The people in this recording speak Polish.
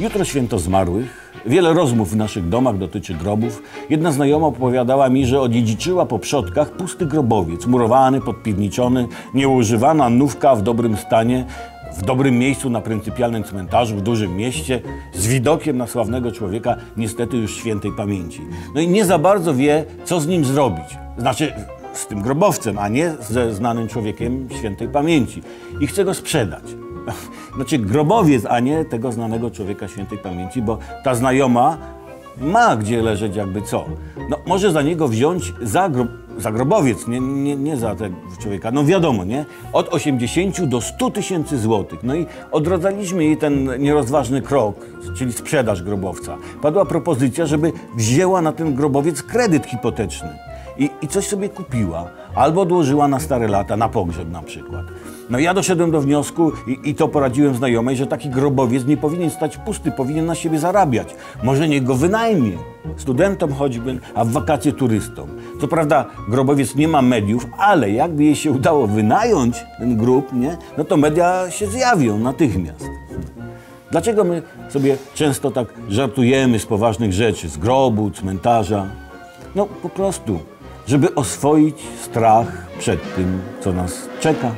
Jutro święto zmarłych. Wiele rozmów w naszych domach dotyczy grobów. Jedna znajoma opowiadała mi, że odziedziczyła po przodkach pusty grobowiec, murowany, podpiwniczony, nieużywana nówka w dobrym stanie, w dobrym miejscu na pryncypialnym cmentarzu w dużym mieście, z widokiem na sławnego człowieka, niestety już świętej pamięci. No i nie za bardzo wie, co z nim zrobić. Znaczy, z tym grobowcem, a nie ze znanym człowiekiem świętej pamięci. I chce go sprzedać. Znaczy grobowiec, a nie tego znanego człowieka świętej pamięci, bo ta znajoma ma gdzie leżeć jakby co. No, może za niego wziąć za, gro, za grobowiec, nie, nie, nie za tego człowieka. No wiadomo, nie? Od 80 do 100 tysięcy złotych. No i odradzaliśmy jej ten nierozważny krok, czyli sprzedaż grobowca. Padła propozycja, żeby wzięła na ten grobowiec kredyt hipoteczny i, i coś sobie kupiła. Albo odłożyła na stare lata, na pogrzeb na przykład. No ja doszedłem do wniosku i, i to poradziłem znajomej, że taki grobowiec nie powinien stać pusty, powinien na siebie zarabiać. Może niech go wynajmie. Studentom choćby, a w wakacje turystom. Co prawda grobowiec nie ma mediów, ale jakby jej się udało wynająć ten grób, nie, no to media się zjawią natychmiast. Dlaczego my sobie często tak żartujemy z poważnych rzeczy, z grobu, cmentarza? No po prostu, żeby oswoić strach przed tym, co nas czeka.